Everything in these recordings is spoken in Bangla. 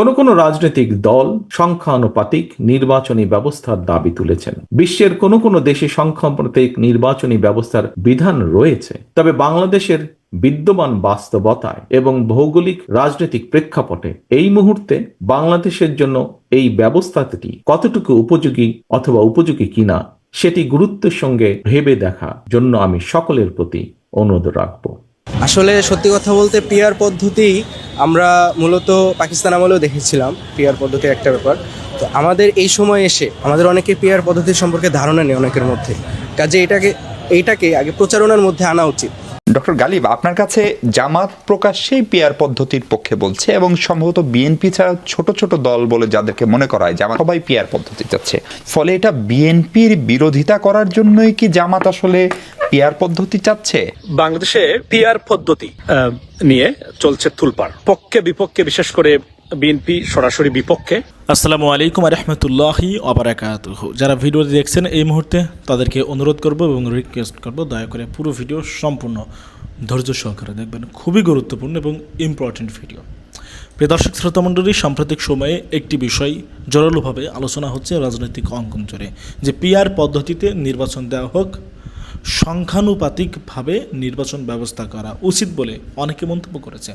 কোন কোনো রাজনৈতিক দল সংখ্যানুপাতিক নির্বাচনী ব্যবস্থার দাবি তুলেছেন। বিশ্বের কোন কোন দেশে সংখ্যানুপাতিক নির্বাচনী ব্যবস্থার বিধান রয়েছে। তবে বাংলাদেশের বিদ্যমান বাস্তবতায় এবং ভৌগোলিক রাজনৈতিক প্রেক্ষাপটে এই মুহূর্তে বাংলাদেশের জন্য এই ব্যবস্থাটি কতটুকু উপযোগী অথবা উপযোগী কিনা সেটি গুরুত্বের সঙ্গে ভেবে দেখা জন্য আমি সকলের প্রতি অনুরোধ রাখব। আসলে সত্যি কথা বলতে পিয়ার পদ্ধতি আমরা মূলত পাকিস্তান আমলেও দেখেছিলাম পিয়ার পদ্ধতি একটা ব্যাপার। তো আমাদের এই সময় এসে, আমাদের অনেকে পিয়ার পদ্ধতি সম্পর্কে ধারণা নেই অনেকের মধ্যে। কাজে এটাকে এইটাকে আগে প্রচারণার মধ্যে আনা উচিত। ডক্টর গালিব, আপনার কাছে জামাত প্রকাশ্যেই পিয়ার পদ্ধতির পক্ষে বলছে এবং সম্ভবত বিএনপি ছাড়া ছোট ছোট দল বলে যাদেরকে মনে করা হয় জামাত সবাই পিয়ার পদ্ধতি চাচ্ছে। ফলে এটা বিএনপির বিরোধিতা করার জন্যই কি জামাত আসলে পিয়ার পদ্ধতি চাচ্ছে? বাংলাদেশে পিআর পদ্ধতি নিয়ে চলছে তুলপার পক্ষে বিপক্ষে, বিশেষ করে বিএনপি সরাসরি বিপক্ষে আসসালামু আলাইকুম রহমতুল্লাহি অবরাকাতুহু যারা ভিডিওটি দেখছেন এই মুহূর্তে তাদেরকে অনুরোধ করব এবং রিকোয়েস্ট করব, দয়া করে পুরো ভিডিও সম্পূর্ণ ধৈর্য সহকারে দেখবেন। খুবই গুরুত্বপূর্ণ এবং ইম্পর্ট্যান্ট ভিডিও দর্শক, শ্রোতামণ্ডলী, সাম্প্রতিক সময়ে একটি বিষয় জোরালোভাবে আলোচনা হচ্ছে রাজনৈতিক অঙ্কন জোরে যে পিআর পদ্ধতিতে নির্বাচন দেওয়া হোক সংখ্যানুপাতিকভাবে নির্বাচন ব্যবস্থা করা উচিত বলে অনেকে মন্তব্য করেছে।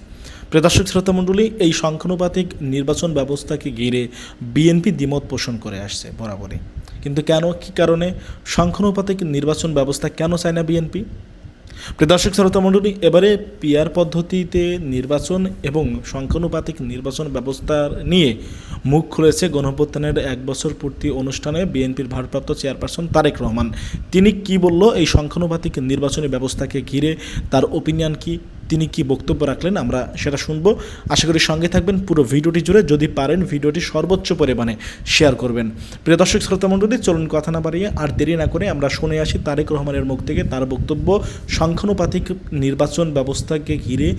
প্রেদাশক দর্শক শ্রোতামণ্ডলী এই সংখ্যানুপাতিক নির্বাচন ব্যবস্থাকে ঘিরে বিএনপি দ্বিমত পোষণ করে আসছে বরাবরই। কিন্তু কেন, কি কারণে সংখ্যানুপাতিক নির্বাচন ব্যবস্থা কেন চায় না বিএনপি? প্রদর্শক শ্রোতা মণ্ডলী, এবারে পিয়ার পদ্ধতিতে নির্বাচন এবং সংখ্যানুপাতিক নির্বাচন ব্যবস্থা নিয়ে মুখ খুলেছে গণপ্রত্যানের এক বছর পূর্তি অনুষ্ঠানে বিএনপির ভারপ্রাপ্ত চেয়ারপারসন তারেক রহমান। তিনি কি বলল? এই সংখ্যানুপাতিক নির্বাচনী ব্যবস্থাকে ঘিরে তার ওপিনিয়ন কি? তিনি কি বক্তব্য রাখলেন আমরা সেটা শুনব। আশা করি সঙ্গে থাকবেন পুরো ভিডিওটি জুড়ে। যদি পারেন ভিডিওটি সর্বোচ্চ পরিমাণে শেয়ার করবেন। প্রিয় দর্শক, শ্রোতা মণ্ডলী, চলুন কথা না বাড়িয়ে আর দেরি না করে আমরা শুনে আসি তারেক রহমানের মুখ থেকে তার বক্তব্য। সংখ্যানুপাতিক নির্বাচন ব্যবস্থাকে ঘিরে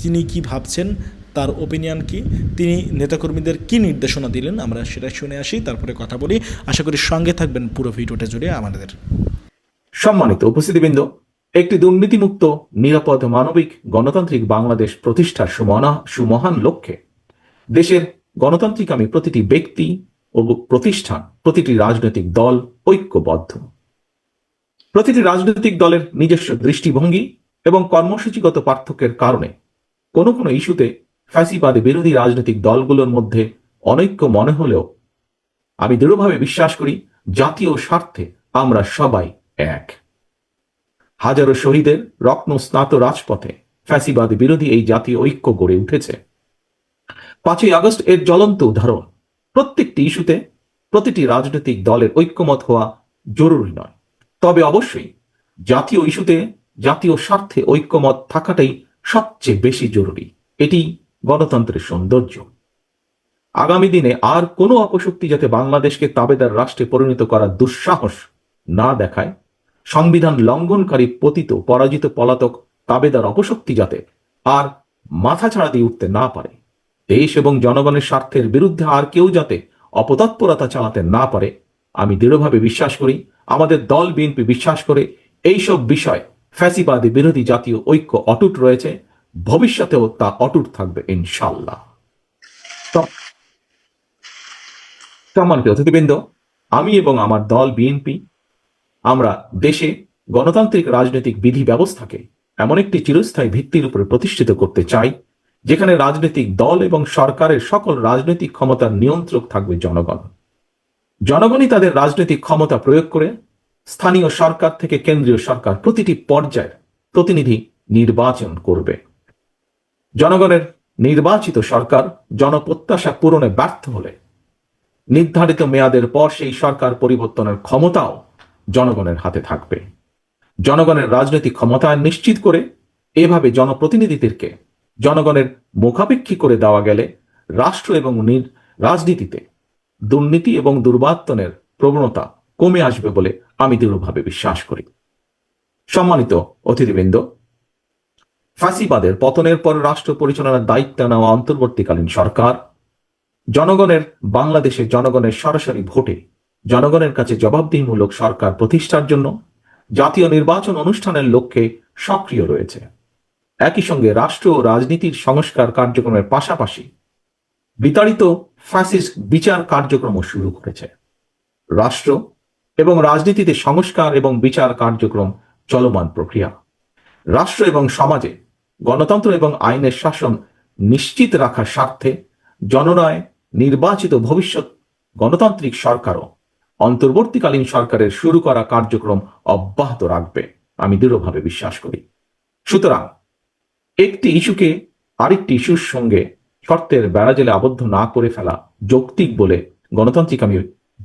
তিনি কি ভাবছেন, তার ওপিনিয়ন কি, তিনি নেতাকর্মীদের কি নির্দেশনা দিলেন, আমরা সেটা শুনে আসি, তারপরে কথা বলি। আশা করি সঙ্গে থাকবেন পুরো ভিডিওটা জুড়ে আমাদের। সম্মানিত উপস্থিতিবৃন্দ একটি দুর্নীতিমুক্ত, নিরাপদ মানবিক, গণতান্ত্রিক বাংলাদেশ প্রতিষ্ঠার সুমনা, সুমহান লক্ষ্যে। দেশের গণতান্ত্রিক আমি প্রতিটি ব্যক্তি ও প্রতিষ্ঠান, প্রতিটি রাজনৈতিক দল ঐক্যবদ্ধ। প্রতিটি রাজনৈতিক দলের নিজস্ব দৃষ্টিভঙ্গি এবং কর্মসূচিগত পার্থক্যের কারণে কোনো কোনো ইস্যুতে ফ্যাসিবাদী বিরোধী রাজনৈতিক দলগুলোর মধ্যে অনৈক্য মনে হলেও আমি দৃঢ়ভাবে বিশ্বাস করি, জাতীয় স্বার্থে আমরা সবাই এক। হাজারো শহীদের রত্ন স্নাত রাজপথে ফ্যাসিবাদ বিরোধী এই জাতীয় ঐক্য গড়ে উঠেছে। পাঁচই আগস্ট এর জ্বলন্ত উদাহরণ। প্রত্যেকটি ইস্যুতে প্রতিটি রাজনৈতিক দলের ঐক্যমত হওয়া জরুরি নয়। তবে অবশ্যই জাতীয় ইস্যুতে জাতীয় স্বার্থে ঐক্যমত থাকাটাই সবচেয়ে বেশি জরুরি। এটি গণতন্ত্রের সৌন্দর্য। আগামী দিনে আর কোনো অপশক্তি যাতে বাংলাদেশকে তাবেদার রাষ্ট্রে পরিণত করার দুঃসাহস না দেখায় সংবিধান লঙ্ঘনকারী পতিত পরাজিত পলাতক তাবেদার অপশক্তি যাতে আর মাথা ছাড়া দিয়ে উঠতে না পারে। দেশ এবং জনগণের স্বার্থের বিরুদ্ধে আর কেউ যাতে অপতৎপরতা চালাতে না পারে, আমি দৃঢ়ভাবে বিশ্বাস করি, আমাদের দল বিএনপি বিশ্বাস করে এইসব বিষয় ফ্যাসিবাদী বিরোধী জাতীয় ঐক্য অটুট রয়েছে, ভবিষ্যতেও তা অটুট থাকবে ইনশাল্লাহ সম্মানিত অতিথিবৃন্দ, আমি এবং আমার দল বিএনপি আমরা দেশে গণতান্ত্রিক রাজনৈতিক বিধি ব্যবস্থাকে এমন একটি চিরস্থায়ী ভিত্তির উপরে প্রতিষ্ঠিত করতে চাই, যেখানে রাজনৈতিক দল এবং সরকারের সকল রাজনৈতিক ক্ষমতার নিয়ন্ত্রক থাকবে জনগণ। জনগণই তাদের রাজনৈতিক ক্ষমতা প্রয়োগ করে স্থানীয় সরকার থেকে কেন্দ্রীয় সরকার প্রতিটি পর্যায়ের প্রতিনিধি নির্বাচন করবে। জনগণের নির্বাচিত সরকার জনপ্রত্যাশা পূরণে ব্যর্থ হলে নির্ধারিত মেয়াদের পর সেই সরকার পরিবর্তনের ক্ষমতাও জনগণের হাতে থাকবে। জনগণের রাজনৈতিক ক্ষমতায়ন নিশ্চিত করে এভাবে জনপ্রতিনিধিদেরকে জনগণের মুখাপেক্ষী করে দেওয়া গেলে রাষ্ট্র এবং রাজনীতিতে দুর্নীতি এবং দুর্বাত্তনের প্রবণতা কমে আসবে বলে আমি দৃঢ়ভাবে বিশ্বাস করি। সম্মানিত অতিথিবৃন্দ, ফাঁসিবাদের পতনের পর রাষ্ট্র পরিচালনার দায়িত্ব নেওয়া অন্তর্বর্তীকালীন সরকার, জনগণের বাংলাদেশের জনগণের সরাসরি ভোটে জনগণের কাছে জবাবদিহিমূলক সরকার প্রতিষ্ঠার জন্য জাতীয় নির্বাচন অনুষ্ঠানের লক্ষ্যে সক্রিয় রয়েছে। একই সঙ্গে রাষ্ট্র ও রাজনীতির সংস্কার কার্যক্রমের পাশাপাশি বিতাড়িত ফ্যাসিস্ট বিচার কার্যক্রম শুরু করেছে। রাষ্ট্র এবং রাজনীতিতে সংস্কার এবং বিচার কার্যক্রম চলমান প্রক্রিয়া। রাষ্ট্র এবং সমাজে গণতন্ত্র এবং আইনের শাসন নিশ্চিত রাখার স্বার্থে জনরায় নির্বাচিত ভবিষ্যৎ গণতান্ত্রিক সরকারও অন্তর্বর্তীকালীন সরকারের শুরু করা কার্যক্রম অব্যাহত রাখবে। আমি দৃঢ়ভাবে বিশ্বাস করি। সুতরাং একটি ইস্যুকে আরেকটি ইস্যুর সঙ্গে শর্তের বেড়াজেলে আবদ্ধ না করে ফেলা যৌক্তিক বলে গণতান্ত্রিক আমি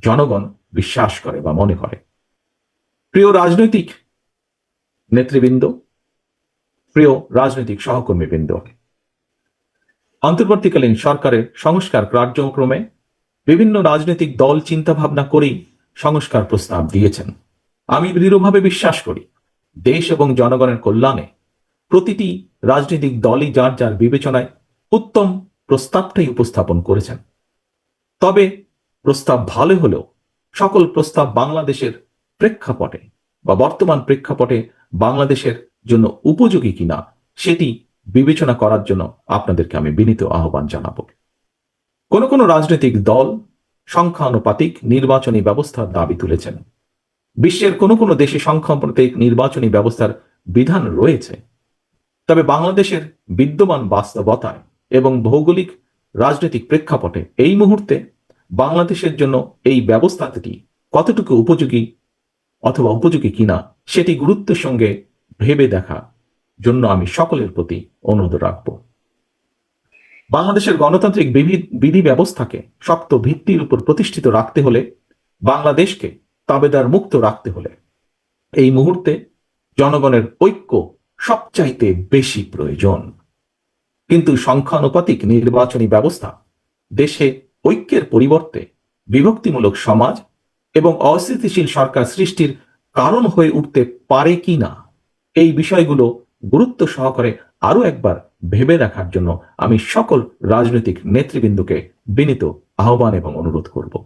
জনগণ বিশ্বাস করে বা মনে করে। প্রিয় রাজনৈতিক নেতৃবৃন্দ, প্রিয় রাজনৈতিক সহকর্মীবৃন্দ, অন্তর্বর্তীকালীন সরকারের সংস্কার কার্যক্রমে বিভিন্ন রাজনৈতিক দল চিন্তা ভাবনা করেই সংস্কার প্রস্তাব দিয়েছেন। আমি দৃঢ়ভাবে বিশ্বাস করি, দেশ এবং জনগণের কল্যাণে প্রতিটি রাজনৈতিক দলই যার যার বিবেচনায় উত্তম প্রস্তাবটাই উপস্থাপন করেছেন। তবে প্রস্তাব ভালো হলেও সকল প্রস্তাব বাংলাদেশের প্রেক্ষাপটে বা বর্তমান প্রেক্ষাপটে বাংলাদেশের জন্য উপযোগী কিনা সেটি বিবেচনা করার জন্য আপনাদেরকে আমি বিনীত আহ্বান জানাব। কোন কোন রাজনৈতিক দল সংখ্যানুপাতিক নির্বাচনী ব্যবস্থার দাবি তুলেছেন। বিশ্বের কোন কোন দেশে সংখ্যানুপাতিক নির্বাচনী ব্যবস্থার বিধান রয়েছে। তবে বাংলাদেশের বিদ্যমান বাস্তবতায় এবং ভৌগোলিক রাজনৈতিক প্রেক্ষাপটে এই মুহূর্তে বাংলাদেশের জন্য এই ব্যবস্থাটি কতটুকু উপযোগী অথবা উপযোগী কিনা সেটি গুরুত্বের সঙ্গে ভেবে দেখা জন্য আমি সকলের প্রতি অনুরোধ রাখব। বাংলাদেশের গণতান্ত্রিক বিধি- ব্যবস্থাকে শক্ত ভিত্তির উপর প্রতিষ্ঠিত রাখতে হলে বাংলাদেশকে তাবেদার মুক্ত রাখতে হলে এই মুহূর্তে জনগণের ঐক্য সবচাইতে বেশি প্রয়োজন। কিন্তু সংখ্যানুপাতিক নির্বাচনী ব্যবস্থা দেশে ঐক্যের পরিবর্তে বিভক্তিমূলক সমাজ এবং অস্থিতিশীল সরকার সৃষ্টির কারণ হয়ে উঠতে পারে কি না এই বিষয়গুলো গুরুত্ব সহকারে আরও একবার ভেবে দেখার জন্য আমি সকল রাজনৈতিক নেতৃবৃন্দকে বিনীত আহ্বান এবং অনুরোধ করব।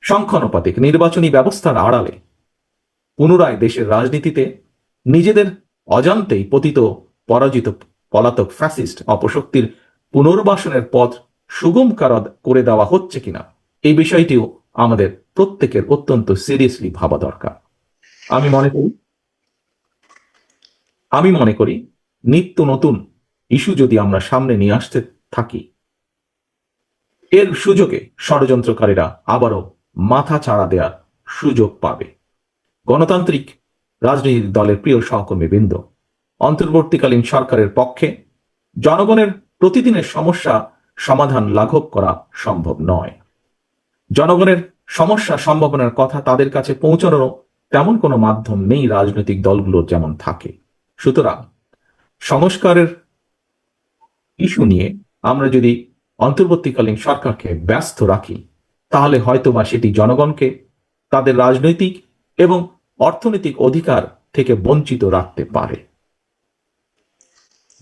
সংখ্যানুপাতিক নির্বাচনী ব্যবস্থার আড়ালে পুনরায় দেশের রাজনীতিতে নিজেদের অজান্তেই পতিত পরাজিত পলাতক ফ্যাসিস্ট অপশক্তির পুনর্বাসনের পথ সুগম কারা- করে দেওয়া হচ্ছে কিনা এই বিষয়টিও আমাদের প্রত্যেকের অত্যন্ত সিরিয়াসলি ভাবা দরকার। আমি মনে করি আমি মনে করি, নিত্য নতুন ইস্যু যদি আমরা সামনে নিয়ে আসতে থাকি, এর সুযোগে ষড়যন্ত্রকারীরা আবারও মাথা চাড়া দেওয়ার সুযোগ পাবে। গণতান্ত্রিক রাজনৈতিক দলের প্রিয় সহকর্মী বৃন্দ অন্তর্বর্তীকালীন সরকারের পক্ষে জনগণের প্রতিদিনের সমস্যা সমাধান লাঘব করা সম্ভব নয়। জনগণের সমস্যা সম্ভাবনার কথা তাদের কাছে পৌঁছানোরও তেমন কোনো মাধ্যম নেই রাজনৈতিক দলগুলোর যেমন থাকে। সুতরাং সংস্কারের ইস্যু নিয়ে আমরা যদি অন্তর্বর্তীকালীন সরকারকে ব্যস্ত রাখি, তাহলে হয়তোবা সেটি জনগণকে তাদের রাজনৈতিক এবং অর্থনৈতিক অধিকার থেকে বঞ্চিত রাখতে পারে।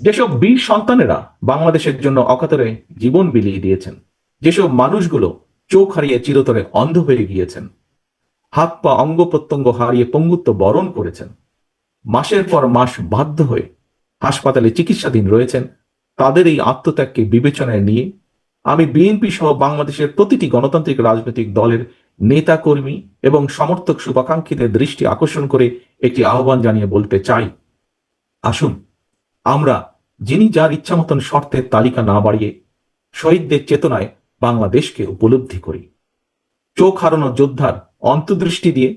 যেসব বীর সন্তানেরা বাংলাদেশের জন্য অকাতরে জীবন বিলিয়ে দিয়েছেন, যেসব মানুষগুলো চোখ হারিয়ে চিরতরে অন্ধ হয়ে গিয়েছেন হাত পা অঙ্গ প্রত্যঙ্গ হারিয়ে পঙ্গুত্ব বরণ করেছেন মাসের পর মাস বাধ্য হয়ে হাসপাতালে চিকিৎসাধীন রয়েছেন। তাদের এই আত্মত্যাগকে বিবেচনায় নিয়ে আমি বিএনপি সহ বাংলাদেশের প্রতিটি গণতান্ত্রিক রাজনৈতিক দলের নেতা কর্মী এবং সমর্থক শুভাকাঙ্ক্ষীদের দৃষ্টি আকর্ষণ করে একটি আহ্বান জানিয়ে বলতে চাই। আসুন, আমরা যিনি যার ইচ্ছা মতন শর্তের তালিকা না বাড়িয়ে শহীদদের চেতনায় বাংলাদেশকে উপলব্ধি করি। চোখ হারানো যোদ্ধার অন্তর্দৃষ্টি দিয়ে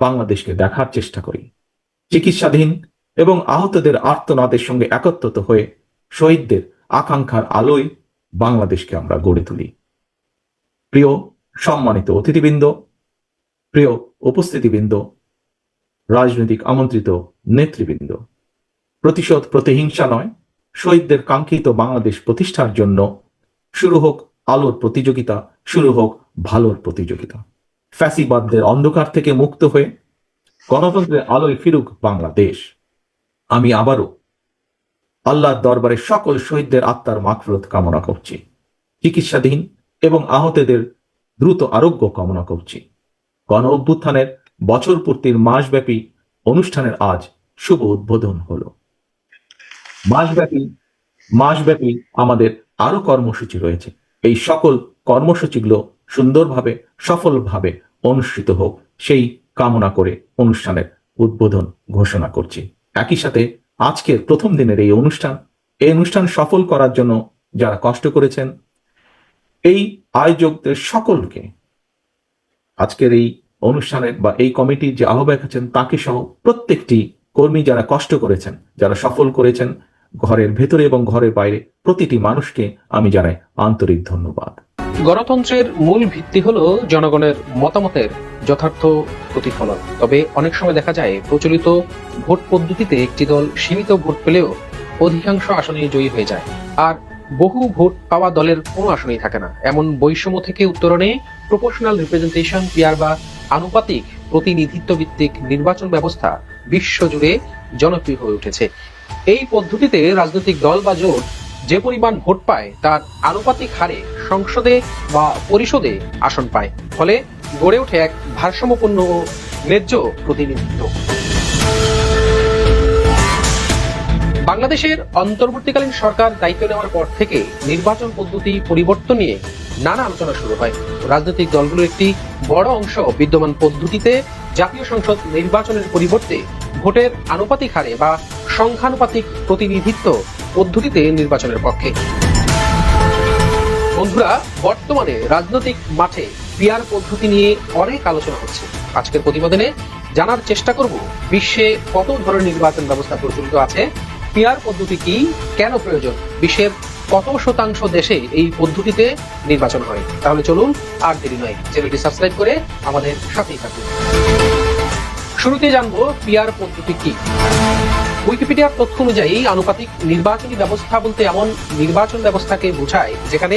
বাংলাদেশকে দেখার চেষ্টা করি। চিকিৎসাধীন এবং আহতদের আর্তনাদের সঙ্গে একত্রিত হয়ে শহীদদের আকাঙ্ক্ষার আলোয় বাংলাদেশকে আমরা গড়ে তুলি। প্রিয় সম্মানিত অতিথিবৃন্দ, প্রিয় উপস্থিতিবৃন্দ, রাজনৈতিক আমন্ত্রিত নেতৃবৃন্দ, প্রতিশোধ প্রতিহিংসা নয়, শহীদদের কাঙ্ক্ষিত বাংলাদেশ প্রতিষ্ঠার জন্য শুরু হোক আলোর প্রতিযোগিতা, শুরু হোক ভালোর প্রতিযোগিতা। ফ্যাসিবাদদের অন্ধকার থেকে মুক্ত হয়ে গণতন্ত্রের আলোয় ফিরুক বাংলাদেশ। আমি আবারও আল্লাহর দরবারে সকল শহীদদের আত্মার মাকফরত কামনা করছি। চিকিৎসাধীন এবং আহতদের দ্রুত আরোগ্য কামনা করছি। গণ অভ্যুত্থানের বছর পূর্তির মাসব্যাপী অনুষ্ঠানের আজ শুভ উদ্বোধন হলো। মাসব্যাপী মাসব্যাপী আমাদের আরও কর্মসূচি রয়েছে। এই সকল কর্মসূচিগুলো সুন্দরভাবে, সফলভাবে অনুষ্ঠিত হোক। সেই কামনা করে অনুষ্ঠানের উদ্বোধন ঘোষণা করছি। একই সাথে আজকের প্রথম দিনের এই অনুষ্ঠান এই অনুষ্ঠান সফল করার জন্য যারা কষ্ট করেছেন, এই আয়োজকদের সকলকে আজকের এই অনুষ্ঠানের বা এই কমিটির যে আহ্বায়ক আছেন, তাকে সহ প্রত্যেকটি কর্মী যারা কষ্ট করেছেন, যারা সফল করেছেন, ঘরের ভেতরে এবং ঘরের বাইরে, প্রতিটি মানুষকে আমি জানাই আন্তরিক ধন্যবাদ। গণতন্ত্রের মূল ভিত্তি হলো জনগণের মতামতের যথার্থ প্রতিফলন। তবে অনেক সময় দেখা যায়, প্রচলিত ভোট পদ্ধতিতে একটি দল সীমিত ভোট পেলেও অধিকাংশ আসনে জয়ী হয়ে যায়। আর বহু ভোট পাওয়া দলের কোনো আসনেই থাকে না। এমন বৈষম্য থেকে উত্তরণে প্রপোর্শনাল রিপ্রেজেন্টেশন পিয়ার বা আনুপাতিক প্রতিনিধিত্ব ভিত্তিক নির্বাচন ব্যবস্থা বিশ্বজুড়ে জনপ্রিয় হয়ে উঠেছে। এই পদ্ধতিতে রাজনৈতিক দল বা জোট যে পরিমাণ ভোট পায়, তার আনুপাতিক হারে সংসদে বা পরিষদে আসন পায়। ফলে গড়ে ওঠে এক ভারসাম্যপূর্ণ ন্যায্য প্রতিনিধিত্ব। বাংলাদেশের অন্তর্বর্তীকালীন সরকার দায়িত্ব নেওয়ার পর থেকে নির্বাচন পদ্ধতি পরিবর্তন নিয়ে নানা আলোচনা শুরু হয়। রাজনৈতিক দলগুলোর একটি বড় অংশ বিদ্যমান পদ্ধতিতে জাতীয় সংসদ নির্বাচনের পরিবর্তে ভোটের আনুপাতিক হারে বা সংখ্যানুপাতিক প্রতিনিধিত্ব পদ্ধতিতে নির্বাচনের পক্ষে। বন্ধুরা, বর্তমানে রাজনৈতিক মাঠে পিয়ার পদ্ধতি নিয়ে অনেক আলোচনা হচ্ছে। আজকের প্রতিবেদনে জানার চেষ্টা করব, বিশ্বে কত ধরনের নির্বাচন ব্যবস্থা প্রচলিত আছে পিয়ার পদ্ধতি কি, কেন প্রয়োজন, বিশ্বের কত শতাংশ দেশে এই পদ্ধতিতে নির্বাচন হয়। তাহলে চলুন আর দেরি নয়, চ্যানেলটি সাবস্ক্রাইব করে আমাদের সাথেই থাকুন। শুরুতে জানব পিয়ার পদ্ধতি কি। উইকিপিডিয়ার তথ্য অনুযায়ী আনুপাতিক নির্বাচনী ব্যবস্থা বলতে এমন নির্বাচন ব্যবস্থাকে বোঝায়, যেখানে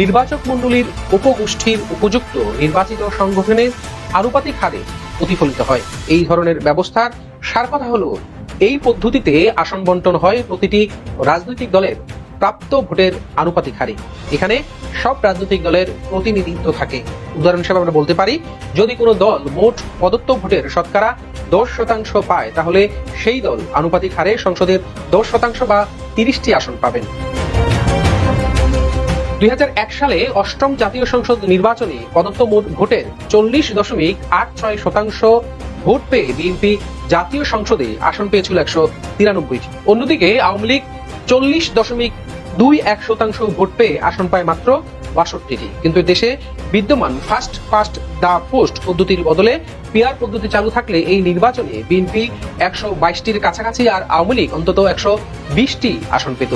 নির্বাচক মণ্ডলীর উপগোষ্ঠীর উপযুক্ত নির্বাচিত সংগঠনের আনুপাতিক হারে প্রতিফলিত হয়। এই ধরনের ব্যবস্থার সার কথা হলো, এই পদ্ধতিতে আসন বন্টন হয় প্রতিটি রাজনৈতিক দলের। প্রাপ্ত ভোটের আনুপাতিক হারে। এখানে সব রাজনৈতিক দলের প্রতিনিধিত্ব থাকে। উদাহরণ হিসেবে আমরা বলতে পারি, যদি কোনো দল মোট প্রদত্ত ভোটের শতকরা দশ শতাংশ পায়, তাহলে সেই দল আনুপাতিক হারে সংসদের দশ শতাংশ বা তিরিশটি আসন পাবেন। দুই হাজার এক সালে অষ্টম জাতীয় সংসদ নির্বাচনে প্রদত্ত মোট ভোটের চল্লিশ দশমিক আট ছয় শতাংশ ভোট পেয়ে বিএনপি জাতীয় সংসদে আসন পেয়েছিল একশো তিরানব্বইটি। অন্যদিকে আওয়ামী লীগ চল্লিশ দশমিক দুই এক শতাংশ ভোট পেয়ে আসন পায় মাত্র বাষট্টিটি। কিন্তু দেশে বিদ্যমান ফার্স্ট ফার্স্ট দা পোস্ট পদ্ধতির বদলে পিয়ার পদ্ধতি চালু থাকলে এই নির্বাচনে বিএনপি একশো বাইশটির কাছাকাছি আর আওয়ামী লীগ অন্তত একশো বিশটি আসন পেত।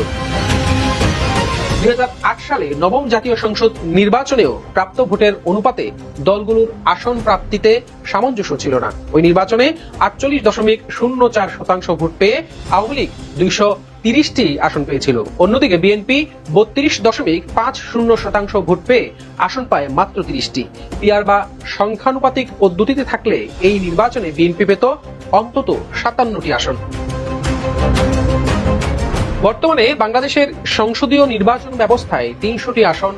দু হাজার আট সালে নবম জাতীয় সংসদ নির্বাচনেও প্রাপ্ত ভোটের অনুপাতে দলগুলোর আসন প্রাপ্তিতে সামঞ্জস্য ছিল না। ওই নির্বাচনে আটচল্লিশ দশমিক শূন্য চার শতাংশ ভোট পেয়ে আওয়ামী লীগ দুইশো তিরিশটি আসন পেয়েছিল। অন্যদিকে বিএনপি বত্রিশ দশমিক পাঁচ শূন্য শতাংশ ভোট পেয়ে আসন পায় মাত্র তিরিশটি। পিয়ার বা সংখ্যানুপাতিক পদ্ধতিতে থাকলে এই নির্বাচনে বিএনপি পেত অন্তত সাতান্নটি আসন। বর্তমানে বাংলাদেশের সংসদীয় নির্বাচন ব্যবস্থায় তিনশোটি আসন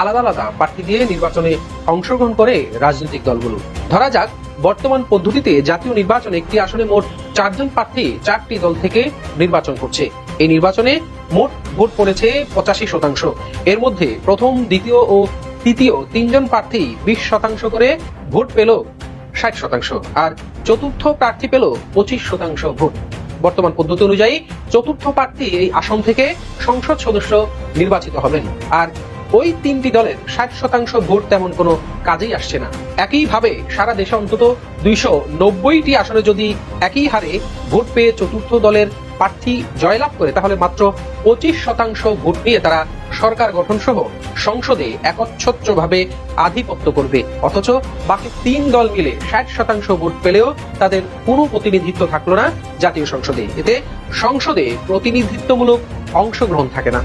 আলাদা আলাদা প্রার্থী দিয়ে নির্বাচনে অংশগ্রহণ করে রাজনৈতিক দলগুলো। ধরা যাক, বর্তমান পদ্ধতিতে জাতীয় নির্বাচনে একটি আসনে মোট চারজন প্রার্থী চারটি দল থেকে নির্বাচন করছে। এই নির্বাচনে মোট ভোট পড়েছে পঁচাশি শতাংশ। এর মধ্যে প্রথম, দ্বিতীয় ও তৃতীয় তিনজন প্রার্থী বিশ শতাংশ করে ভোট পেল ষাট শতাংশ আর চতুর্থ প্রার্থী পেল পঁচিশ শতাংশ ভোট। বর্তমান পদ্ধতি অনুযায়ী চতুর্থ প্রার্থী এই আসন থেকে সংসদ সদস্য নির্বাচিত হবেন। আর ওই তিনটি দলের ষাট শতাংশ ভোট তেমন কোনো কাজেই আসছে না। একইভাবে সারা দেশে অন্তত দুইশো নব্বইটি আসনে যদি একই হারে ভোট পেয়ে চতুর্থ দলের প্রার্থী জয়লাভ করে, তাহলে মাত্র পঁচিশ শতাংশ ভোট নিয়ে তারা সরকার গঠন সহ সংসদে একচ্ছত্রভাবে আধিপত্য করবে। অথচ বাকি তিন দল মিলে ষাট শতাংশ ভোট পেলেও তাদের কোনো প্রতিনিধিত্ব থাকল না জাতীয় সংসদে। এতে সংসদে প্রতিনিধিত্বমূলক অংশগ্রহণ থাকে না।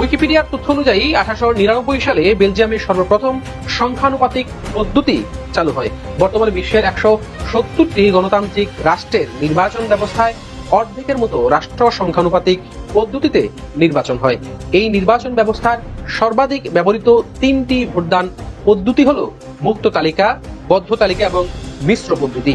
উইকিপিডিয়ার তথ্য অনুযায়ী আঠারোশো নিরানব্বই সালে বেলজিয়ামের সর্বপ্রথম সংখ্যানুপাতিক পদ্ধতি চালু হয়। বর্তমানে বিশ্বের একশো সত্তরটি গণতান্ত্রিক রাষ্ট্রের নির্বাচন ব্যবস্থায় অর্ধেকের মতো রাষ্ট্র সংখ্যানুপাতিক পদ্ধতিতে নির্বাচন হয়। এই নির্বাচন ব্যবস্থার সর্বাধিক ব্যবহৃত তিনটি ভোটদান পদ্ধতি হল মুক্ত তালিকা, বদ্ধ তালিকা এবং মিশ্র পদ্ধতি।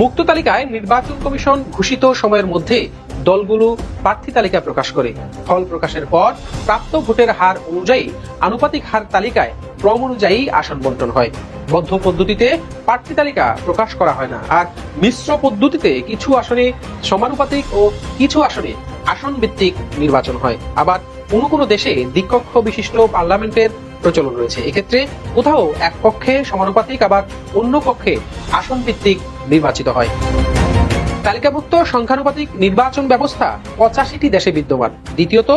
মুক্ত তালিকায় নির্বাচন কমিশন ঘোষিত সময়ের মধ্যে দলগুলো প্রার্থী তালিকা প্রকাশ করে। ফল প্রকাশের পর প্রাপ্ত ভোটের হার অনুযায়ী আনুপাতিক হার তালিকায় ক্রম অনুযায়ী আসন বন্টন হয়। বদ্ধ পদ্ধতিতে প্রার্থী তালিকা প্রকাশ করা হয় না। আর মিশ্র পদ্ধতিতে কিছু আসনে সমানুপাতিক ও কিছু আসনে আসন ভিত্তিক নির্বাচন হয়। আবার কোনো কোনো দেশে দ্বিকক্ষ বিশিষ্ট পার্লামেন্টের প্রচলন রয়েছে। এক্ষেত্রে কোথাও এক পক্ষে সমানুপাতিক, আবার অন্য পক্ষে আসন ভিত্তিক নির্বাচিত হয়। তালিকাভুক্ত সংখ্যানুপাতিক নির্বাচন ব্যবস্থা পঁচাশিটি দেশে বিদ্যমান। দ্বিতীয়ত,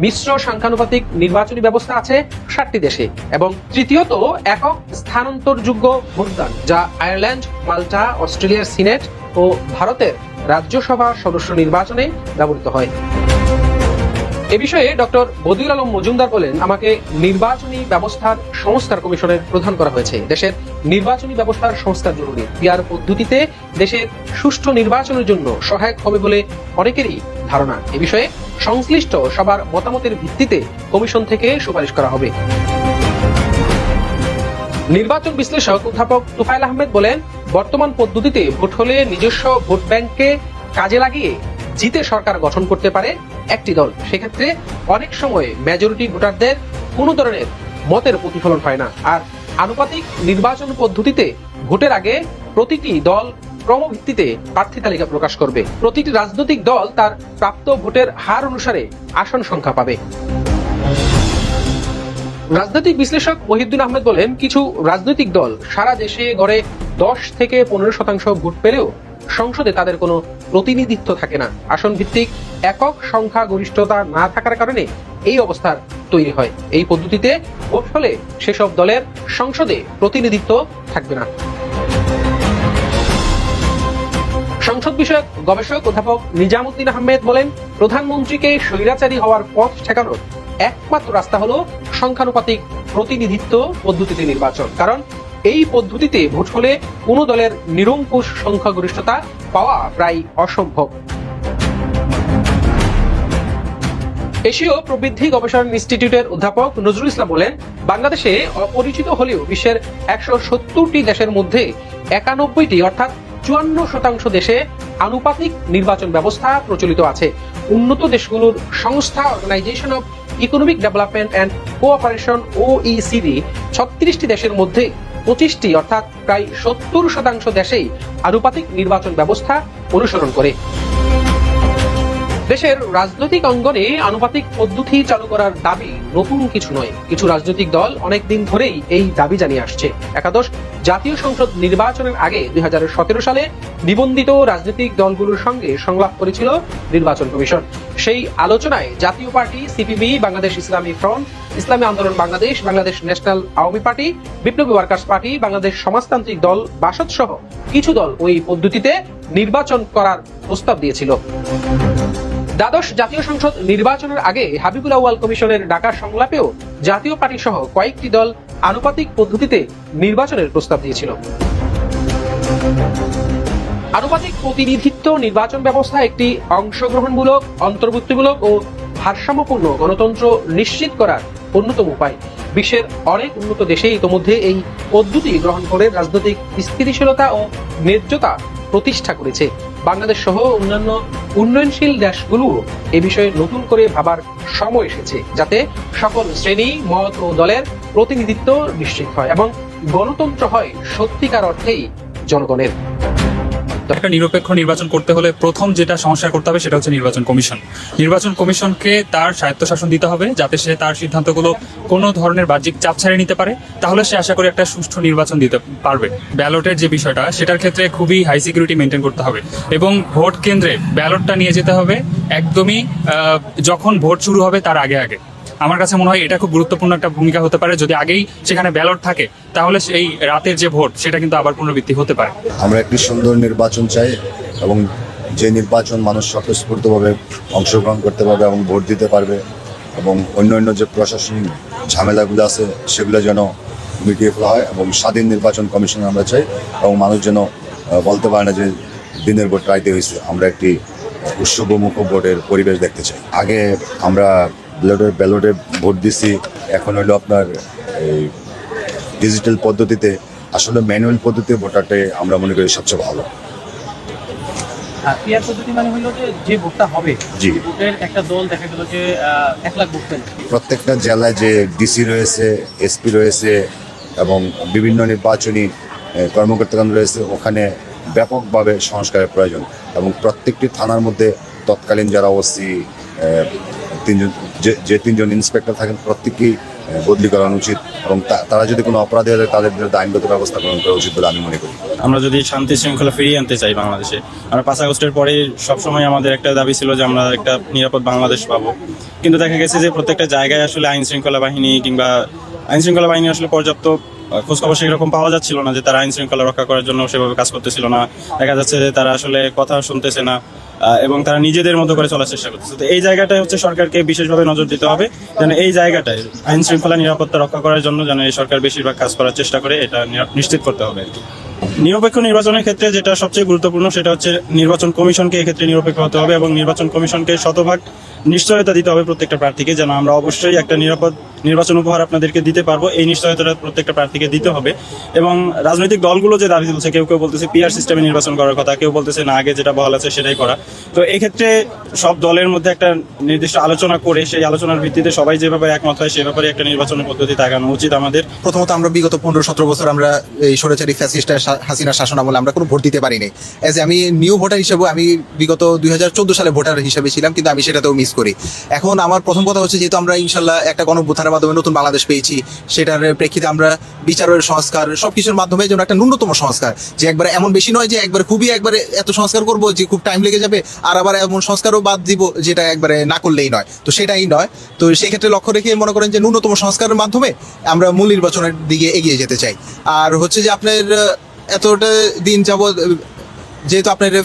মিশ্র সংখ্যানুপাতিক নির্বাচনী ব্যবস্থা আছে ষাটটি দেশে। এবং তৃতীয়ত, একক স্থানান্তরযোগ্য ভোটদান, যা আয়ারল্যান্ড, মাল্টা, অস্ট্রেলিয়ার সিনেট ও ভারতের রাজ্যসভা সদস্য নির্বাচনে ব্যবহৃত হয়। এ বিষয়ে ডক্টর বদিউল আলম মজুমদার বলেন, আমাকে নির্বাচনী ব্যবস্থার সংস্কার কমিশনের প্রধান করা হয়েছে। দেশের নির্বাচনী ব্যবস্থার সংস্কার জরুরি। পিয়ার পদ্ধতিতে দেশের সুষ্ঠু নির্বাচনের জন্য সহায়ক হবে বলে অনেকেরই ধারণা। এ বিষয়ে সংশ্লিষ্ট সবার মতামতের ভিত্তিতে কমিশন থেকে সুপারিশ করা হবে। নির্বাচন বিশ্লেষক অধ্যাপক তুফাইল আহমেদ বলেন, বর্তমান পদ্ধতিতে ভোট হলে নিজস্ব ভোট ব্যাংককে কাজে লাগিয়ে জিতে সরকার গঠন করতে পারে একটি দল। সেক্ষেত্রে অনেক সময় মেজরিটি ভোটারদের কোনো ধরনের মতের প্রতিফলন হয় না। আর আনুপাতিক নির্বাচন পদ্ধতিতে ভোটের আগে প্রতিটি দল ক্রমভিত্তিতে প্রার্থী তালিকা প্রকাশ করবে। প্রতিটি রাজনৈতিক দল তার প্রাপ্ত ভোটের হার অনুসারে আসন সংখ্যা পাবে। রাজনৈতিক বিশ্লেষক মহিউদ্দিন আহমেদ বলেন, কিছু রাজনৈতিক দল সারা দেশে গড়ে দশ থেকে পনেরো শতাংশ ভোট পেলেও সংসদে তাদের কোনো প্রতিনিধিত্ব থাকে না। আসন ভিত্তিক একক সংখ্যা গরিষ্ঠতা না থাকার কারণে এই অবস্থার তৈরি হয়। এই পদ্ধতিতে ভোট হলে সেসব দলের সংসদে প্রতিনিধিত্ব থাকবে না। সংসদ বিষয়ক গবেষক অধ্যাপক নিজামুদ্দিন আহমেদ বলেন, প্রধানমন্ত্রীকে স্বৈরাচারী হওয়ার পথ ঠেকানোর একমাত্র রাস্তা হলো সংখ্যানুপাতিক প্রতিনিধিত্ব পদ্ধতিতে নির্বাচন। কারণ এই পদ্ধতিতে ভোট হলে কোনো দলের নিরঙ্কুশ সংখ্যাগরিষ্ঠতা পাওয়া প্রায় অসম্ভব। এশীয় প্রবৃদ্ধি গবেষণা ইনস্টিটিউটের অধ্যাপক নজরুল ইসলাম বলেন, বাংলাদেশে অপরিচিত হলেও বিশ্বের একশো সত্তরটি দেশের মধ্যে একানব্বইটি অর্থাৎ চুয়ান্ন শতাংশ দেশে আনুপাতিক নির্বাচন ব্যবস্থা প্রচলিত আছে। উন্নত দেশগুলোর সংস্থা organisation of economic development and cooperation OECD ছত্রিশটি দেশের মধ্যে পঁচিশটি, অর্থাৎ প্রায় সত্তর শতাংশ দেশেই আনুপাতিক নির্বাচন ব্যবস্থা অনুসরণ করে। দেশের রাজনৈতিক অঙ্গনে আনুপাতিক পদ্ধতি চালু করার দাবি নতুন কিছু নয়। কিছু রাজনৈতিক দল অনেক দিন ধরেই এই দাবি জানিয়ে আসছে। একাদশ জাতীয় সংসদ নির্বাচনের আগে দুই হাজার সতেরো সালে নিবন্ধিত রাজনৈতিক দলগুলোর সঙ্গে সংলাপ করেছিল নির্বাচন কমিশন। সেই আলোচনায় জাতীয় party, CPB, Bangladesh Islami front, Islami Andolan Bangladesh Bangladesh national Awami party, বিপ্লবী ওয়ার্কার্স পার্টি, বাংলাদেশ সমাজতান্ত্রিক দল বাসদ সহ কিছু দল ওই পদ্ধতিতে নির্বাচন করার প্রস্তাব দিয়েছিল। দ্বাদশ জাতীয় সংসদ নির্বাচনের আগে হাবিবুল আউয়াল কমিশনের ডাকা সংলাপেও জাতীয় পার্টি সহ কয়েকটি দল আনুপাতিক পদ্ধতিতে নির্বাচনের প্রস্তাব দিয়েছিল। আনুপাতিক প্রতিনিধিত্ব, নির্বাচন ব্যবস্থা একটি অংশগ্রহণমূলক, অন্তর্ভুক্তিমূলক ও ভারসাম্যপূর্ণ গণতন্ত্র নিশ্চিত করার অন্যতম উপায়। বিশ্বের অনেক উন্নত দেশে ইতোমধ্যে এই পদ্ধতি গ্রহণ করে রাজনৈতিক স্থিতিশীলতা ও ন্যায্যতা প্রতিষ্ঠা করেছে। বাংলাদেশ সহ অন্যান্য উন্নয়নশীল দেশগুলো এ বিষয়ে নতুন করে ভাবার সময় এসেছে, যাতে সকল শ্রেণি, মত ও দলের প্রতিনিধিত্ব নিশ্চিত হয় এবং গণতন্ত্র হয় সত্যিকার অর্থেই জনগণের। একটা নিরপেক্ষ নির্বাচন করতে হলে প্রথম যেটা সংস্কার করতে হবে সেটা হচ্ছে নির্বাচন কমিশন। নির্বাচন কমিশনকে তার স্বায়ত্তশাসন দিতে হবে যাতে সে তার সিদ্ধান্তগুলো কোনো ধরনের বাহ্যিক চাপ ছাড়িয়ে নিতে পারে। তাহলে সে আশা করি একটা সুষ্ঠু নির্বাচন দিতে পারবে। ব্যালটের যে বিষয়টা, সেটার ক্ষেত্রে খুবই হাই সিকিউরিটি মেনটেন করতে হবে। এবং ভোট কেন্দ্রে ব্যালটটা নিয়ে যেতে হবে একদমই যখন ভোট শুরু হবে তার আগে আগে। আমার কাছে মনে হয় এটা খুব গুরুত্বপূর্ণ একটা ভূমিকা হতে পারে। যদি আগেই সেখানে ব্যালট থাকে, তাহলে সেই রাতের যে ভোট, সেটা কিন্তু আবার পুনরাবৃত্তি হতে পারে। আমরা একটি সুন্দর নির্বাচন চাই এবং যে নির্বাচন মানুষ স্বতঃস্ফূর্তভাবে অংশগ্রহণ করতে পারবে এবং ভোট দিতে পারবে এবং অন্য অন্য যে প্রশাসনিক ঝামেলাগুলো আছে, সেগুলো যেন মিটিয়ে ফেলা হয় এবং স্বাধীন নির্বাচন কমিশন আমরা চাই এবং মানুষ যেন বলতে পারে না যে দিনের ভোট রাইতে হয়েছে। আমরা একটি উৎসবমুখ ভোটের পরিবেশ দেখতে চাই। আগে আমরা ব্যালটে ব্যালটে ভোট দিছি। এখন হলো আপনার এই ডিজিটাল পদ্ধতিতে আসলে ম্যানুয়াল পদ্ধতিতে ভোটারটাই আমরা মনে করি সবচেয়ে ভালো। পিয়ার পদ্ধতি মানে হলো যে যে ভোটটা হবে জি। ভোটের একটা দল দেখা গেল যে এক লাখ ভোট প্রত্যেকটা জেলায় যে ডিসি রয়েছে এসপি রয়েছে এবং বিভিন্ন নির্বাচনী কর্মকর্তাগণ রয়েছে ওখানে ব্যাপকভাবে সংস্কারের প্রয়োজন এবং প্রত্যেকটি থানার মধ্যে তৎকালীন যারা ওসি তিনজন যে যে তিনজন ইন্সপেক্টর থাকেন প্রত্যেককেই বদলি করানো উচিত এবং তারা যদি কোনো অপরাধী হয় তাদের বিরুদ্ধে আইনগত ব্যবস্থা গ্রহণ করা উচিত বলে আমি মনে করি। আমরা যদি শান্তি শৃঙ্খলা ফিরিয়ে আনতে চাই বাংলাদেশে, আমরা পাঁচ আগস্টের পরে সবসময় আমাদের একটা দাবি ছিল যে আমরা একটা নিরাপদ বাংলাদেশ পাবো। কিন্তু দেখা গেছে যে প্রত্যেকটা জায়গায় আসলে আইন শৃঙ্খলা বাহিনী কিংবা আইন শৃঙ্খলা বাহিনী আসলে পর্যাপ্ত খোঁজখবর সেরকম পাওয়া যাচ্ছিল না যে তারা আইন শৃঙ্খলা রক্ষা করার জন্য সেভাবে কাজ করতেছিল না। দেখা যাচ্ছে যে তারা আসলে কথা শুনতেছে না। এবং তারা নিজেদের মতো করে চলার চেষ্টা করতেছে। তো এই জায়গাটায় হচ্ছে সরকারকে বিশেষভাবে নজর দিতে হবে, যেন এই জায়গাটায় আইন শৃঙ্খলা নিরাপত্তা রক্ষা করার জন্য যেন এই সরকার বেশিরভাগ কাজ করার চেষ্টা করে, এটা নিশ্চিত করতে হবে। নিরপেক্ষ নির্বাচনের ক্ষেত্রে যেটা সবচেয়ে গুরুত্বপূর্ণ সেটা হচ্ছে নির্বাচন কমিশনকে এক্ষেত্রে নিরপেক্ষ হতে হবে এবং নির্বাচন কমিশনকে শতভাগ নিশ্চয়তা দিতে হবে প্রত্যেকটা প্রার্থীকে, যেন আমরা অবশ্যই একটা নিরাপদ নির্বাচন উপহার আপনাদেরকে দিতে পারব। এই নিশ্চয়তাটা প্রত্যেকটা প্রার্থীকে দিতে হবে এবং রাজনৈতিক দলগুলো যে দাবি তুলছে, কেউ কেউ বলতেছে পিআর সিস্টেমে নির্বাচন করার কথা, কেউ বলতেছে না, আগে যেটা বহাল আছে সেটাই করা। তো এই ক্ষেত্রে সব দলের মধ্যে একটা নির্দিষ্ট আলোচনা করে, সেই আলোচনার ভিত্তিতে সবাই যেভাবে একমত হয়, সে ব্যাপারে একটা নির্বাচনের পদ্ধতি আগানো উচিত আমাদের। প্রথমত আমরা বিগত পনেরো সতেরো বছর আমরা এই সরেচারি ফ্যাসিস্ট হাসিনার শাসন আমলে আমরা কোনো ভোট দিতে পারিনি। এজ আমি নিউ ভোটার হিসেবে আমি বিগত দুই সালে ভোটার হিসেবে ছিলাম, কিন্তু আমি সেটাতেও মিস করি। এখন আমার প্রথম কথা হচ্ছে যেহেতু আমরা ইনশাল্লাহ একটা গণভ্যুত্থানের মাধ্যমে নতুন বাংলাদেশ পেয়েছি, সেটার প্রেক্ষিতে আমরা বিচারের সংস্কার সব কিছুর মাধ্যমে যেন একটা ন্যূনতম সংস্কার, যে একবারে এমন বেশি নয় যে একবার খুবই একবারে এত সংস্কার করব যে খুব টাইম লেগে যাবে। আর আবার এমন সংস্কারও বাদ দিব যেটা একবারে না করলেই নয়। তো সেটাই নয়। তো সেই ক্ষেত্রে লক্ষ্য রেখে মনে করেন যে ন্যূনতম সংস্কারের মাধ্যমে আমরা মূল নির্বাচনের দিকে এগিয়ে যেতে চাই। আর হচ্ছে যে আপনার এতটা দিন যাবৎ যেহেতু আপনার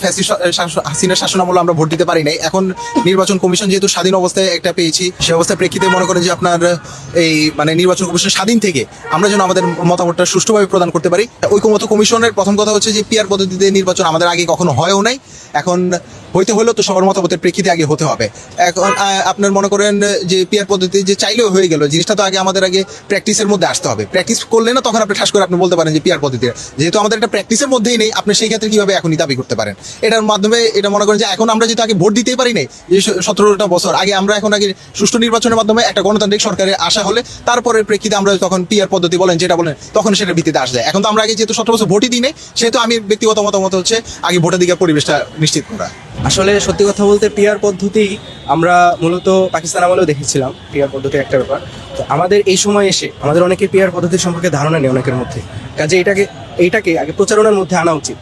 শাসন- হাসিনার শাসন আমলে আমরা ভোট দিতে পারি নাই, এখন নির্বাচন কমিশন যেহেতু স্বাধীন অবস্থায় একটা পেয়েছি, সে অবস্থার প্রেক্ষিতে মনে করেন যে আপনার এই মানে নির্বাচন কমিশন স্বাধীন থেকে আমরা যেন আমাদের মতামতটা সুষ্ঠুভাবে প্রদান করতে পারি। ঐকমত কমিশনের প্রথম কথা হচ্ছে যে পিয়ার পদ্ধতিতে নির্বাচন আমাদের আগে কখনো হয়ও নাই। এখন হইতে হলেও তো সবার মতামতের প্রেক্ষিতে আগে হতে হবে। এখন আপনার মনে করেন যে পিয়ার পদ্ধতি যে চাইলেও হয়ে গেল, জিনিসটা তো আগে আমাদের আগে প্র্যাকটিসের মধ্যে আসতে হবে। প্র্যাকটিস করলে না তখন আপনি ঠাস করে আপনি বলতে পারেন যে পিয়ার পদ্ধতি যেহেতু আমাদের একটা প্র্যাকটিসের মধ্যেই নেই, আপনি সেই ক্ষেত্রে কীভাবে এখনই দাবি করতে পারেন? এটার মাধ্যমে এটা মনে করেন যে এখন আমরা যেহেতু আগে ভোট দিতেই পারি নাই, যে সতেরোটা বছর, আগে আমরা এখন আগে সুষ্ঠু নির্বাচনের মাধ্যমে একটা গণতান্ত্রিক সরকারে আসা হলে তারপরে প্রেক্ষিতে আমরা তখন পিয়ার পদ্ধতি বলেন, যেটা বলেন, তখন সেটা ভিত্তিতে আসা। যায় এখন তো আমরা আগে যেহেতু সতেরো বছর ভোটই দিই নাই, সেহেতু আমি ব্যক্তিগত মতামত হচ্ছে আগে দিকে পরিবেশটা নিশ্চিত করা। আসলে সত্যি কথা বলতে পিয়ার পদ্ধতি আমরা মূলত পাকিস্তান আমলেও দেখেছিলাম পিয়ার পদ্ধতি একটা ব্যাপার। তো আমাদের এই সময় এসে, আমাদের অনেকে পিয়ার পদ্ধতির সম্পর্কে ধারণা নেই অনেকের মধ্যে। কাজে এটাকে, এইটাকে আগে প্রচারণার মধ্যে আনা উচিত।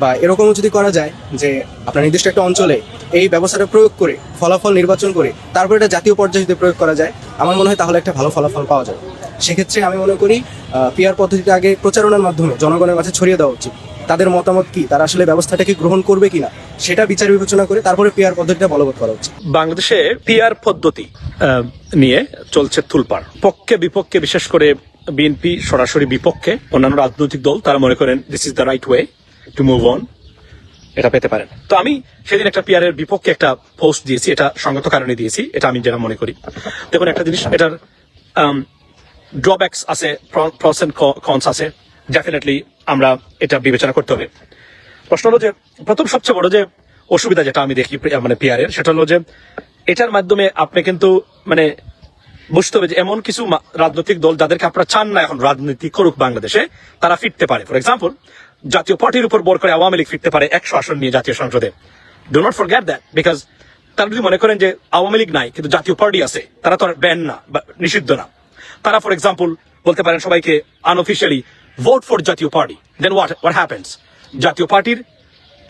বা এরকমও যদি করা যায় যে আপনার নির্দিষ্ট একটা অঞ্চলে এই ব্যবস্থাটা প্রয়োগ করে, ফলাফল নির্বাচন করে, তারপর এটা জাতীয় পর্যায়ে যদি প্রয়োগ করা যায়, আমার মনে হয় তাহলে একটা ভালো ফলাফল পাওয়া যায় সেক্ষেত্রে আমি মনে করি পিয়ার পদ্ধতিটা আগে প্রচারণার মাধ্যমে জনগণের মাঝে ছড়িয়ে দেওয়া উচিত। তাদের মতামত কি? তারা আসলে ব্যবস্থাটাকে গ্রহণ করবে কিনা? সেটা বিচার বিবেচনা করে তারপরে পিয়ার পদ্ধতিটা বলবৎ করা উচিত বাংলাদেশে পিআর পদ্ধতি নিয়ে চলছে তুলপার পক্ষে বিপক্ষে, বিশেষ করে বিএনপি সরাসরি বিপক্ষে, অন্যান্য রাজনৈতিক দল, তারা মনে করেন this is the right way to move on এটা পেতে পারেন। তো আমি সেদিন একটা পিআর এর বিপক্ষে একটা পোস্ট দিয়েছি, এটা সঙ্গত কারণে দিয়েছি, এটা আমি যেটা মনে করি। দেখুন একটা জিনিস, এটার ড্রব্যাকস আছে প্রস কনস আছে। ডেফিনেটলি আমরা এটা বিবেচনা করতে হবে। প্রশ্ন হলো যে, প্রথম সবচেয়ে বড় যে অসুবিধা যেটা আমি দেখি মানে পিআর এর, সেটা হলো যে, এটার মাধ্যমে আপনি কিন্তু মানে বুঝতে হবে যে এমন কিছু রাজনৈতিক দল যাদেরকে আপনারা চান না এখন রাজনীতি করুক বাংলাদেশে, তারা ফিরতে পারে। ফর এক্সাম্পল জাতীয় পার্টির উপর বর করে আওয়ামী লীগ ফিরতে পারে একশো আসন নিয়ে জাতীয় সংসদে। Do not forget that because তারা যদি মনে করেন যে আওয়ামী লীগ নাই, কিন্তু জাতীয় পার্টি আছে, তারা তো ব্যান না বা নিষিদ্ধ না। তারা ফর এক্সাম্পল বলতে পারেন সবাইকে unofficially vote for Jatiya party then what what happens Jatiya পার্টির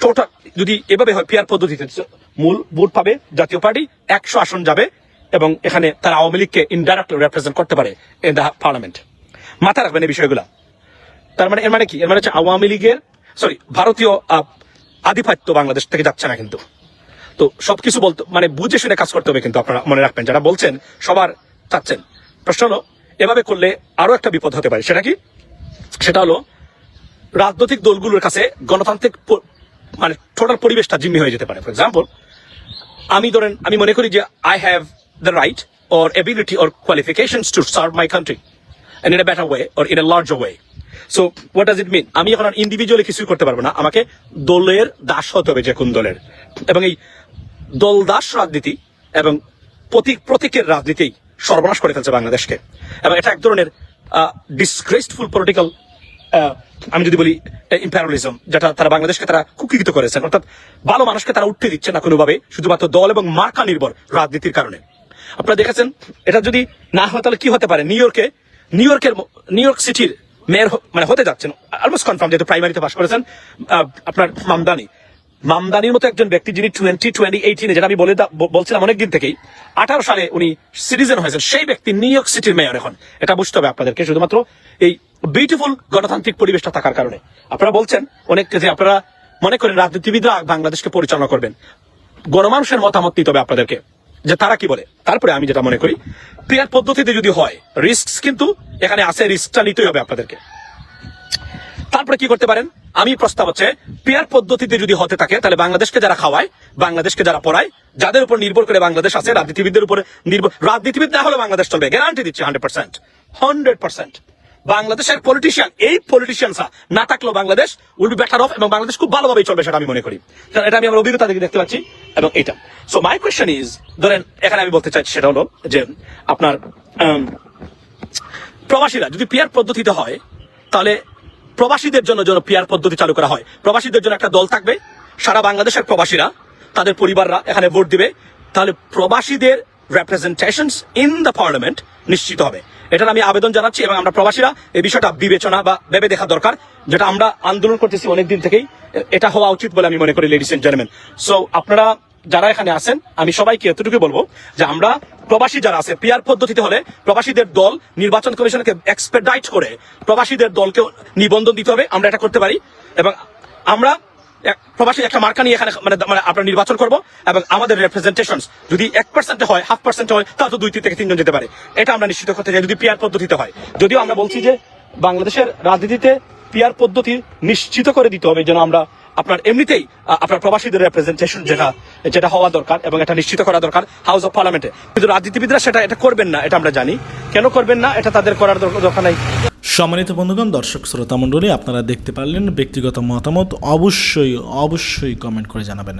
টোটাল যদি এভাবে হয় পিয়ার পদ্ধতিতে মূল ভোট পাবে জাতীয় পার্টি একশো আসন যাবে এবং এখানে তারা আওয়ামী লীগকে ইনডাইরেক্টলি রিপ্রেজেন্ট করতে পারে ইন দ্য পার্লামেন্ট মাথায় রাখবেন এই বিষয়গুলা। তার মানে এর মানে কি? এর মানে হচ্ছে আওয়ামী লীগের সরি ভারতীয় আধিপত্য বাংলাদেশ থেকে যাচ্ছে না কিন্তু। তো সবকিছু বলতে মানে বুঝে শুনে কাজ করতে হবে কিন্তু আপনারা মনে রাখবেন। যারা বলছেন, সবার চাচ্ছেন। প্রশ্ন হলো, এভাবে করলে আরও একটা বিপদ হতে পারে। সেটা কি? সেটা হলো, রাজনৈতিক দলগুলোর কাছে গণতান্ত্রিক মানে টোটাল পরিবেশটা জিম্মি হয়ে যেতে পারে। ফর এক্সাম্পল আমি ধরেন, আমি মনে করি যে I have the right or ability or qualification to serve my country in a better way or in a larger way. So what does it mean আমি এখন আর ইন্ডিভিজুয়ালি কিছুই করতে পারব না। আমাকে দলের দাস হতে হবে যে কোন দলের। এবং এই দল দাস রাজনীতি এবং প্রতীক প্রতীকের রাজনীতি সর্বনাশ করে ফেলছে বাংলাদেশকে। এবং এটা এক ধরনের ডিসগ্রেসফুল পলিটিক্যাল আমি যদি বলি ইম্প্যারালিজম যেটা তারা বাংলাদেশকে তারা কুকীকৃত করেছেন। অর্থাৎ ভালো মানুষকে তারা উঠতে দিচ্ছে না কোনোভাবে, শুধুমাত্র দল এবং মার্কা নির্ভর রাজনীতির কারণে। আপনারা দেখেছেন, এটা যদি না হয় তাহলে কি হতে পারে? নিউ ইয়র্কে, নিউ ইয়র্কের নিউ ইয়র্ক সিটির মেয়র মানে হতে যাচ্ছেন অলমোস্ট কনফার্ম যেহেতু প্রাইমারিতে পাস করেছেন আপনার মামদানি। মামদানির মতো একজন ব্যক্তি যিনি টোয়েন্টি টোয়েন্টি এইটিনে যেটা আমি বলে বলছিলাম অনেকদিন থেকেই, আঠারো সালে উনি সিটিজেন হয়েছেন। সেই ব্যক্তি নিউ ইয়র্ক সিটির মেয়র এখন এটা বুঝতে হবে আপনাদেরকে, শুধুমাত্র এই বিউটিফুল গণতান্ত্রিক পরিবেশটা থাকার কারণে। আপনারা বলছেন অনেক যে আপনারা মনে করেন রাজনীতিবিদরা বাংলাদেশকে পরিচালনা করবেন। গণমানুষের মতামত নিতে হবে আপনাদেরকে, যে তারা কি বলে। তারপরে আমি যেটা মনে করি পেয়ার পদ্ধতিতে যদি হয় রিস্ক কিন্তু এখানে আছে রিস্কটা নিতেই হবে আপনাদেরকে। তারপরে কি করতে পারেন? আমি প্রস্তাব হচ্ছে, পেয়ার পদ্ধতিতে যদি হতে থাকে, তাহলে বাংলাদেশকে যারা খাওয়ায়, বাংলাদেশকে যারা পড়ায়, যাদের উপর নির্ভর করে বাংলাদেশ আছে, রাজনীতিবিদদের উপরে নির্ভর, রাজনীতিবিদ না হলে বাংলাদেশ চলবে গ্যারান্টি দিচ্ছে হান্ড্রেড পার্সেন্ট হান্ড্রেড পার্সেন্ট বাংলাদেশের পলিটিশিয়ান এই পলিটিশিয়ানসরা না থাকলেও Bangladesh will be better off এবং বাংলাদেশ খুব ভালোভাবেই চলবে, সেটা আমি মনে করি। এটা আমি আমার অভিজ্ঞতা থেকে দেখতে পাচ্ছি এবং এটা। সো মাই কোয়েশ্চেন ইজ ধরেন, এখানে আমি বলতে চাইছি, সেটা হলো যে আপনার প্রবাসীরা যদি পিয়ার পদ্ধতিতে হয়, তাহলে প্রবাসীদের জন্য যেন পিয়ার পদ্ধতি চালু করা হয়। প্রবাসীদের জন্য একটা দল থাকবে। সারা বাংলাদেশের প্রবাসীরা, তাদের পরিবাররা এখানে ভোট দিবে। তাহলে প্রবাসীদের রেপ্রেজেন্টেশন ইন দ্য পার্লামেন্ট নিশ্চিত হবে। এটার আমি আবেদন জানাচ্ছি এবং আমরা প্রবাসীরা এই বিষয়টা বিবেচনা বা ভেবে দেখা দরকার, যেটা আমরা আন্দোলন করতেছি অনেকদিন থেকেই। এটা হওয়া উচিত বলে আমি মনে করি লেডিস এন্ড জেন্টলম্যান সো আপনারা যারা এখানে আছেন, আমি সবাইকে এতটুকু বলব যে আমরা প্রবাসী যারা আছে পিয়ার পদ্ধতিতে হলে প্রবাসীদের দল নির্বাচন কমিশনকে এক্সপেডাইট করে প্রবাসীদের দলকে নিবন্ধন দিতে হবে, আমরা এটা করতে পারি। এবং আমরা প্রবাসী একটা মার্কা নিয়ে এখানে মানে মানে আপনার নির্বাচন করব এবং আমাদের রেপ্রেজেন্টেশন যদি এক পার্সেন্টে হয় হাফ পার্সেন্ট হয় তাহলে দুই থেকে তিনজন যেতে পারে। এটা আমরা নিশ্চিত করতে চাই, যদি পিয়ার পদ্ধতিতে হয়। যদিও আমরা বলছি যে বাংলাদেশের রাজনীতিতে পিয়ার পদ্ধতি নিশ্চিত করে দিতে হবে যেন আমরা আপনার এমনিতেই আপনার প্রবাসীদের রেপ্রেজেন্টেশন যেটা যেটা হওয়া দরকার এবং এটা নিশ্চিত করা দরকার হাউস অফ পার্লামেন্টে কিন্তু রাজনীতিবিদরা সেটা, এটা করবেন না, এটা আমরা জানি। কেন করবেন না, এটা তাদের করার দরকার নাই। সম্মানিত বন্ধুগণ, দর্শক শ্রোতা মণ্ডলী, আপনারা দেখতে পারলেন ব্যক্তিগত মতামত, অবশ্যই অবশ্যই কমেন্ট করে জানাবেন।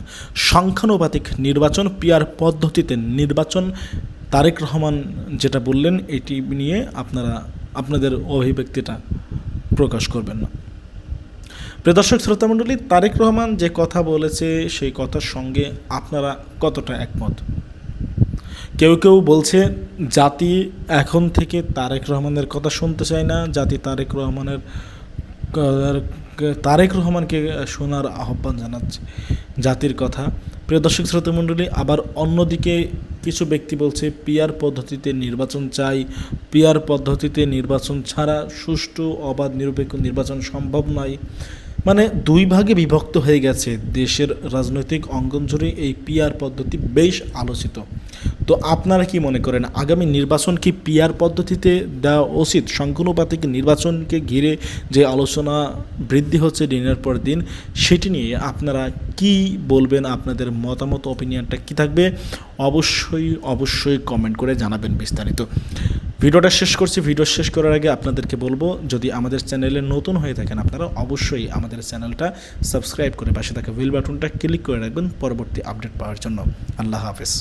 সংখ্যানুপাতিক নির্বাচন পিয়ার পদ্ধতিতে নির্বাচন, তারেক রহমান যেটা বললেন, এটি নিয়ে আপনারা, আপনাদের অভিব্যক্তিটা প্রকাশ করবেন না। প্রিয় দর্শক, শ্রোতা মণ্ডলী, তারেক রহমান যে কথা বলেছে, সেই কথার সঙ্গে আপনারা কতটা একমত? কেউ কেউ বলছে, জাতি এখন থেকে তারেক রহমানের কথা শুনতে চায় না, জাতি তারেক রহমানের, তারেক রহমানকে শোনার আহ্বান জানাচ্ছে জাতির কথা। প্রিয় দর্শক, শ্রোতা মণ্ডলী, আবার অন্যদিকে কিছু ব্যক্তি বলছে, পিয়ার পদ্ধতিতে নির্বাচন চাই, পিয়ার পদ্ধতিতে নির্বাচন ছাড়া সুষ্ঠু, অবাধ, নিরপেক্ষ নির্বাচন সম্ভব নয়। মানে দুই ভাগে বিভক্ত হয়ে গেছে। দেশের রাজনৈতিক অঙ্গন জুড়ে এই পিআর পদ্ধতি বেশ আলোচিত। তো আপনারা কি মনে করেন, আগামী নির্বাচন কি পিয়ার পদ্ধতিতে দেওয়া উচিত? সংখ্যানুপাতিক নির্বাচনকে ঘিরে যে আলোচনা বৃদ্ধি হচ্ছে দিনের পর দিন, সেটি নিয়ে আপনারা কি বলবেন? আপনাদের মতামত অপিনিয়নটা কি থাকবে? অবশ্যই অবশ্যই কমেন্ট করে জানাবেন বিস্তারিত। ভিডিওটা শেষ করছি। ভিডিও শেষ করার আগে আপনাদেরকে বলব, যদি আমাদের চ্যানেলে নতুন হয়ে থাকেন আপনারা, অবশ্যই আমাদের চ্যানেলটা সাবস্ক্রাইব করে পাশে থাকা বেল বাটনটা ক্লিক করে রাখবেন পরবর্তী আপডেট পাওয়ার জন্য। আল্লাহ হাফেজ।